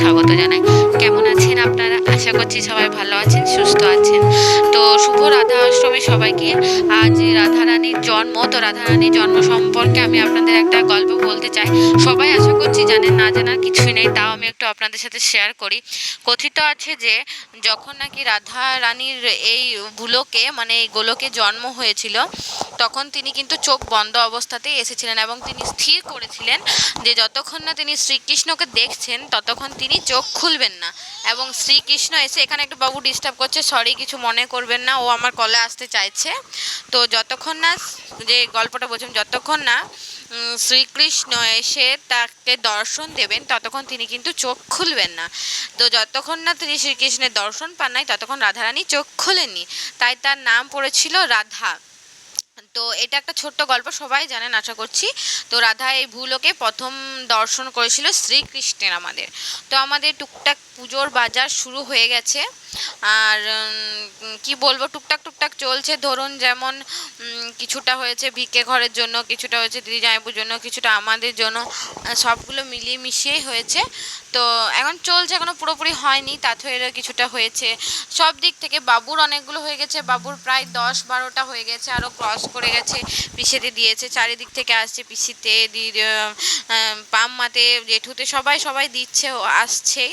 স্বাগত জানাই। কেমন আছেন আপনারা? আশা করছি সবাই ভালো আছেন সুস্থ আছেন। রাধা সবাইকে। আজ রাধারানীর জন্ম, তো রাধারানীর জন্ম সম্পর্কে আমি আপনাদের একটা গল্প বলতে চাই। সবাই আশা করছি জানেন, না জানার কিছুই নেই, তাও আমি একটু আপনাদের সাথে শেয়ার করি। কথিত আছে যে, যখন নাকি রাধা রানীর এই ভুলোকে মানে এই গোলকে জন্ম হয়েছিল, তখন তিনি কিন্তু চোখ বন্ধ অবস্থাতেই এসেছিলেন এবং তিনি স্থির করেছিলেন যে, যতক্ষণ না তিনি শ্রীকৃষ্ণকে দেখছেন, ততক্ষণ তিনি চোখ খুলবেন না। এবং শ্রীকৃষ্ণ এসে এখানে একটু বাবু ডিস্টার্ব করছে সরি কিছু মনে করবেন না, ও আমার কলে আসতে চাইছে। তো যতক্ষণ না যে গল্পটা বলছিলাম, যতক্ষণ না শ্রীকৃষ্ণ এসে তাকে দর্শন দেবেন, ততক্ষণ তিনি কিন্তু চোখ খুলবেন না। তো যতক্ষণ না তিনি শ্রীকৃষ্ণের দর্শন পান নাই, ততক্ষণ রাধারানী চোখ খোলেননি। তাই তার নাম পড়েছিল রাধা। তো এটা একটা ছোট্ট গল্প, সবাই জানেন, আশা করছি। তো রাধা এই ভুলোকে প্রথম দর্শন করেছিল শ্রীকৃষ্ণের আমাদের। তো আমাদের টুকটাক পুজোর বাজার শুরু হয়ে গেছে। আর কি বলব, টুকটাক টুকটাক চলছে। ধরুন যেমন কিছুটা হয়েছে ভিকে ঘরের জন্য, কিছুটা হয়েছে দিদি জামাইপুর জন্য, কিছুটা আমাদের জন্য সবগুলো মিলিয়ে মিশিয়েই হয়েছে। তো এখন চলছে, এখনও পুরোপুরি হয়নি তাথেরও কিছুটা হয়েছে। সব দিক থেকে বাবুর অনেকগুলো হয়ে গেছে। বাবুর প্রায় দশ বারোটা হয়ে গেছে, আরও ক্রস করে গেছে, পিসিতে দিয়েছে, চারিদিক থেকে আসছে পিসিতে দিদি পাম্মাতে, জেঠুতে, সবাই সবাই দিচ্ছে আসছে।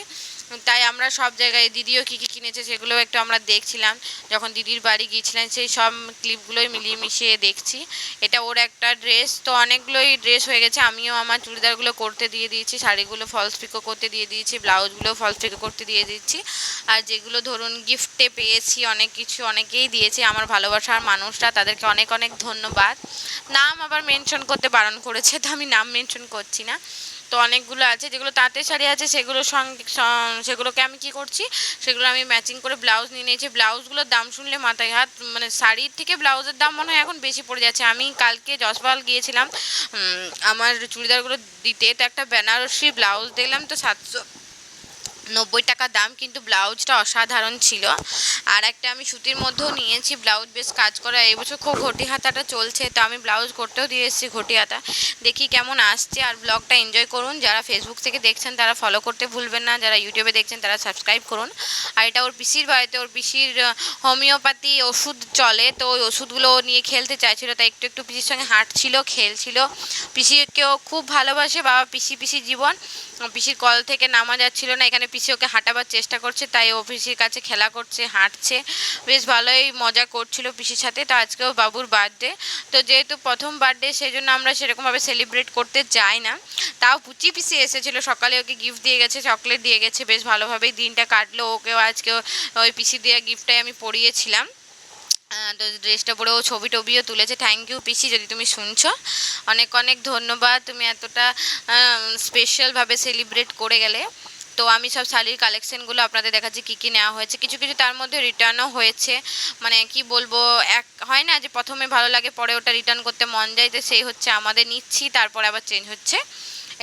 তাই আমরা সব জায়গায় দিদিও কী কী কিনেছে সেগুলো একটু আমরা দেখছিলাম। যখন দিদির বাড়ি গিয়েছিলাম সেই সব ক্লিপগুলোই মিলিয়ে মিশিয়ে দেখছি। এটা ওর একটা ড্রেস তো অনেকগুলোই ড্রেস হয়ে গেছে। আমিও আমার চুড়িদারগুলো করতে দিয়ে দিয়েছি, শাড়িগুলো ফলস পিকো করতে দিয়ে দিয়েছি ব্লাউজগুলো ফলস পিকো করতে দিয়ে দিচ্ছি আর যেগুলো ধরুন গিফটে পেয়েছি, অনেক কিছু অনেকেই দিয়েছে। আমার ভালোবাসার মানুষরা তাদেরকে অনেক অনেক ধন্যবাদ। নাম আবার মেনশন করতে বারণ করেছে, তো আমি নাম মেনশন করছি না। তো অনেকগুলো আছে, যেগুলো তাঁতের শাড়ি আছে সেগুলোর সঙ্গে সেগুলোকে আমি কি করছি? সেগুলো আমি ম্যাচিং করে ব্লাউজ নিয়ে নিয়েছি। ব্লাউজগুলোর দাম শুনলে মাথায় হাত মানে শাড়ির থেকে ব্লাউজের দাম মনে হয় এখন বেশি পড়ে যাচ্ছে। আমি কালকে যশপাল গিয়েছিলাম আমার চুড়িদারগুলো দিতে, তো একটা বেনারসি ব্লাউজ দেখলাম, তো সাতশো নব্বই টাকা দাম, কিন্তু ব্লাউজটা অসাধারণ ছিল। আর একটা আমি সুতির মধ্যেও নিয়েছি, ব্লাউজ বেশ কাজ করা, এই বছর খুব ঘটি হাতাটা চলছে, তো আমি ব্লাউজ করতেও দিয়ে এসেছি ঘটি হাতা দেখি কেমন আসছে, আর ব্লগটা এনজয় করুন। যারা ফেসবুক থেকে দেখছেন, তারা ফলো করতে ভুলবেন না। যারা ইউটিউবে দেখছেন, তারা সাবস্ক্রাইব করুন। আর এটা ওর পিসির বাড়িতে, ওর পিসির হোমিওপ্যাথি ওষুধ চলে, তো ওই ওষুধগুলো নিয়ে খেলতে চাইছিল, তাই একটু একটু পিসির সঙ্গে হাঁটছিল, খেলছিল। পিসিকেও খুব ভালোবাসে, বাবা পিসি পিসি জীবন। পিসির কল থেকে নামা যাচ্ছিল না, এখানে পিসি ওকে হাঁটাবার চেষ্টা করছে, তাই ও পিসির কাছে খেলা করছে, হাঁটছে। বেশ ভালোই মজা করছিল পিসির সাথে, তো আজকেও বাবুর বার্থডে তো যেহেতু প্রথম বার্থডে সেই জন্য আমরা সেরকমভাবে সেলিব্রেট করতে যাই না। তাও পুচি পিসি এসেছিল, সকালে ওকে গিফট দিয়ে গেছে চকলেট দিয়ে গেছে, বেশ ভালোভাবেই দিনটা কাটলো। ওকেও আজকে ওই পিসি দেওয়া গিফটটাই আমি পড়িয়েছিলাম তো ড্রেসটা পরে ও ছবি টবিও তুলেছে। থ্যাংক ইউ পিসি, যদি তুমি শুনছো। অনেক অনেক ধন্যবাদ, তুমি এতটা স্পেশালভাবে সেলিব্রেট করে গেলে। তো আমি সব শাড়ির কালেকশনগুলো আপনাদের দেখাচ্ছি, কী কী নেওয়া হয়েছে। কিছু কিছু তার মধ্যে রিটার্নও হয়েছে। মানে কি বলব, এক, হয় না যে প্রথমে ভালো লাগে, পরে ওটা রিটার্ন করতে মন যায় তো সেই হচ্ছে আমাদের নিচ্ছি, তারপরে আবার চেঞ্জ হচ্ছে।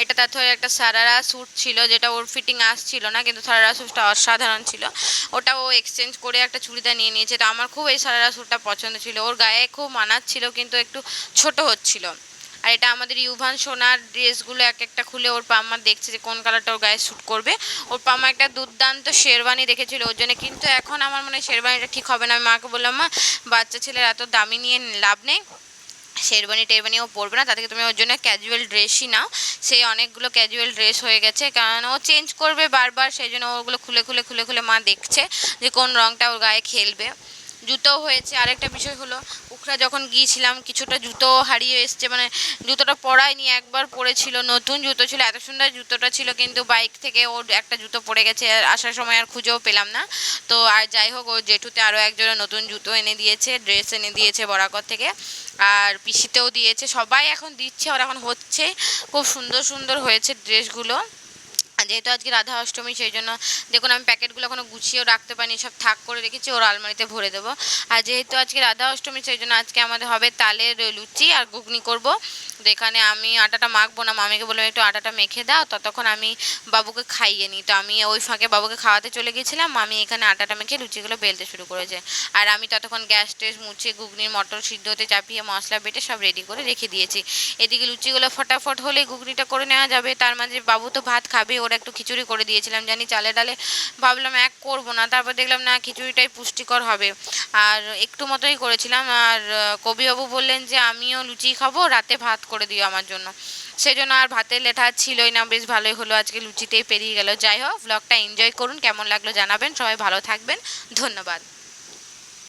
এটা তার একটা সারারা স্যুট ছিল, যেটা ওর ফিটিং আসছিল না, কিন্তু সারারা স্যুটটা অসাধারণ ছিল। ওটা ও এক্সচেঞ্জ করে একটা চুড়িদার নিয়ে নিয়েছে। তো আমার খুব এই সারারা স্যুটটা পছন্দ ছিল। ওর গায়ে খুব মানাচ্ছিল, কিন্তু একটু ছোট হচ্ছিল। আর এটা আমাদের ইউভান সোনার ড্রেসগুলো এক একটা খুলে ওর পাম্মা দেখছে যে কোন কালারটা ওর গায়ে শ্যুট করবে। ওর পাম্মা একটা দুর্দান্ত শেরবানি দেখেছিল, ওর জন্য কিন্তু এখন আমার মনে হয় শেরবানিটা ঠিক হবে না। আমি মাকে বললাম, মা, বাচ্চা ছেলের এত দামি নিয়ে লাভ নেই। শেরবানি টেরবানিও পরবে না তাদেরকে তুমি ওর জন্য ক্যাজুয়াল ড্রেসই নাও। সেই অনেকগুলো ক্যাজুয়াল ড্রেস হয়ে গেছে, কারণ ও চেঞ্জ করবে বারবার, সেই জন্য ওগুলো খুলে খুলে খুলে খুলে মা দেখছে যে কোন রঙটা ওর গায়ে খেলবে। জুতো হয়েছে। আরেকটা বিষয় হলো উখরা যখন গিয়েছিলাম, কিছুটা জুতো হারিয়ে এসছে মানে জুতোটা পরায়নি, একবার পরেছিল, নতুন জুতো ছিল, এত সুন্দর জুতোটা ছিল, কিন্তু বাইক থেকে ওর একটা জুতো পড়ে গেছে, আর আসার সময় আর খুঁজেও পেলাম না। তো আর যাই হোক, ও জেঠুতে আরও একজোড়া নতুন জুতো এনে দিয়েছে, ড্রেস এনে দিয়েছে বরাকর থেকে, আর পিসিতেও দিয়েছে, সবাই এখন দিচ্ছে, ওর এখন হচ্ছে, খুব সুন্দর সুন্দর হয়েছে ড্রেসগুলো। আর যেহেতু আজকে রাধা অষ্টমী, সেই জন্য দেখুন আমি প্যাকেটগুলো এখনও গুছিয়েও রাখতে পারিনি, সব থাক করে রেখেছি, ওর আলমারিতে ভরে দেবো। আর যেহেতু আজকে রাধা অষ্টমী, সেই জন্য আজকে আমাদের হবে তালের লুচি আর ঘুগনি করব। তো এখানে আমি আটাটা মাখবো না, মামিকে বললাম একটু আটাটা মেখে দাও, ততক্ষণ আমি বাবুকে খাইয়ে নিই। তো আমি ওই ফাঁকে বাবুকে খাওয়াতে চলে গেছিলাম মামি এখানে আটাটা মেখে লুচিগুলো বেলতে শুরু করেছে। আর আমি ততক্ষণ গ্যাস টেস মুছে ঘুগনির মটর সিদ্ধ হতে চাপিয়ে মশলা বেটে সব রেডি করে রেখে দিয়েছি। এদিকে লুচিগুলো ফটাফট হলে ঘুগনিটা করে নেওয়া যাবে, তার মাঝে বাবু তো ভাত খাবে ওর একটু খিচুড়ি করে দিয়েছিলাম, জানি চালে ডালে ভাবলাম এক করব না, তারপর দেখলাম না খিচুড়িটাই পুষ্টিকর হবে। আর একটু মতোই করেছিলাম, আর কবিবাবু বললেন যে আমিও লুচি খাব, রাতে ভাত করে দিও আমার জন্য। সেজন্য আর ভাতের লেঠা ছিলই না, বেশ ভালোই হলো, আজকে লুচিতেই পেরিয়ে গেল। যাই হোক ব্লগটা এনজয় করুন, কেমন লাগল জানাবেন, সবাই ভালো থাকবেন, ধন্যবাদ।